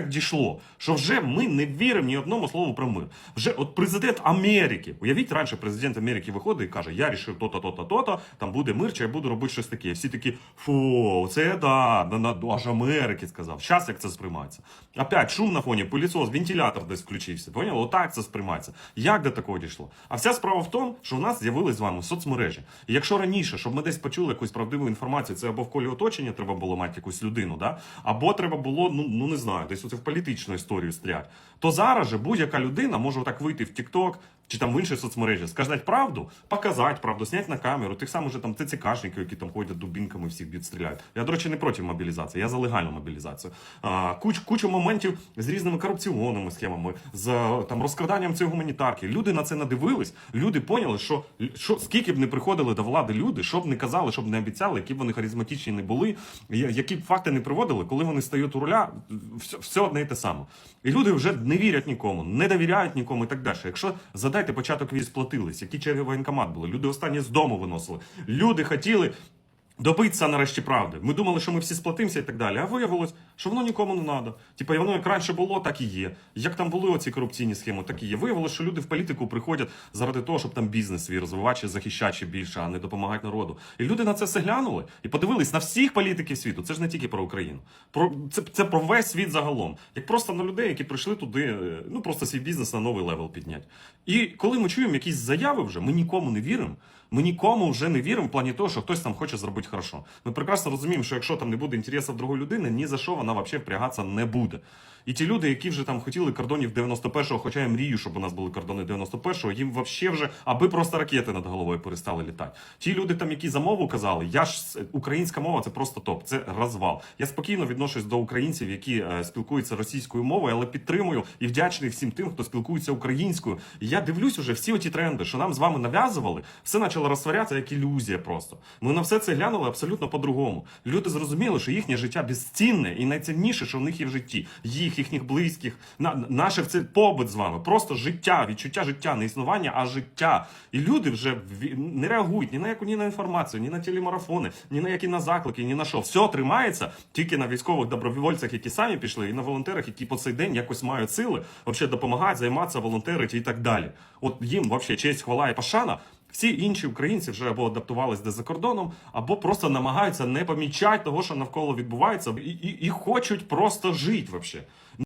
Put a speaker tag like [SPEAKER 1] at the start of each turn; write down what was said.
[SPEAKER 1] так дійшло, що вже ми не віримо ні одному слову про мир. Вже от президент Америки, уявіть, раніше президент Америки виходить і каже: Я рішив то-то, то-то, то-то, там буде мир, чи я буду робити щось таке. Всі такі, фу, це да, на, на, аж Америки сказав. Щас як це сприймається. Опять шум на фоні, пилісос, вентилятор десь включився. Поняли? Отак це сприймається. Як до такого дійшло? А вся справа в тому, що в нас з'явились з вами соцмережі. І якщо раніше, щоб ми десь почули якусь правдиву інформацію, це або в колі оточення треба було мати якусь людину, да? або треба було, ну, ну не знаю, десь оце в політичну історію стріляти, то зараз же будь-яка людина може так вийти в TikTok, чи там в інші соцмережі, сказати правду, показати правду, зняти на камеру, тих самих же там ТЦКшників, які там ходять дубінками, всіх б'ють, стріляють. Я, до речі, не проти мобілізації, я за легальну мобілізацію. А, куч, кучу моментів з різними корупційними схемами, з там розкраданням цієї гуманітарки. Люди на це надивились, люди поняли, що, що скільки б не приходили до влади люди, що б не казали, що б не обіцяли, які б вони харизматичні не були, які б факти не приводили, коли вони стають у руля, все, все одне і те саме. І люди вже не вірять нікому, не довіряють нікому і так далі. Якщо задайте початок віз сплатились, які черги воєнкомат були, люди останні з дому виносили. Люди хотіли добитися нарешті правди. Ми думали, що ми всі сплатимося і так далі. А виявилось, що воно нікому не треба. Типа, воно як раніше було, так і є. Як там були оці корупційні схеми, так і є. Виявилось, що люди в політику приходять заради того, щоб там бізнес свій розвивати чи захищати більше, а не допомагати народу. І люди на це все глянули і подивились на всіх політиків світу. Це ж не тільки про Україну. Про це, це про весь світ загалом. Як просто на людей, які прийшли туди, е, ну просто свій бізнес на новий левел підняти. І коли ми чуємо якісь заяви, вже ми нікому не віримо. Ми нікому вже не віримо в плані того, що хтось там хоче зробити хорошо. Ми прекрасно розуміємо, що якщо там не буде інтересів другої людини, ні за що вона взагалі впрягатися не буде. І ті люди, які вже там хотіли кордонів 91-го, хоча я мрію, щоб у нас були кордони 91-го, їм взагалі вже, аби просто ракети над головою перестали літати. Ті люди, там, які за мову казали, я ж українська мова це просто топ, це розвал. Я спокійно відношусь до українців, які е, спілкуються російською мовою, але підтримую і вдячний всім тим, хто спілкується українською. І я дивлюсь уже всі оті тренди, що нам з вами нав'язували, все почало розтворятися як ілюзія просто. Ми на все це глянули абсолютно по-другому. Люди зрозуміли, що їхнє життя безцінне і найцінніше, що в них є в житті. Їх, їхніх близьких, на, наше це побут з вами, просто життя, відчуття життя, не існування, а життя. І люди вже не реагують ні на яку ні на інформацію, ні на телемарафони, ні на які на заклики, ні на що. Все тримається тільки на військових добровольцях, які самі пішли, і на волонтерах, які по цей день якось мають сили, взагалі допомагають, займатися, волонтерити і так далі. От їм взагалі честь, хвала і пошана. Всі інші українці вже або адаптувались де за кордоном, або просто намагаються не помічати того, що навколо відбувається, і, і, і хочуть просто жити взагалі.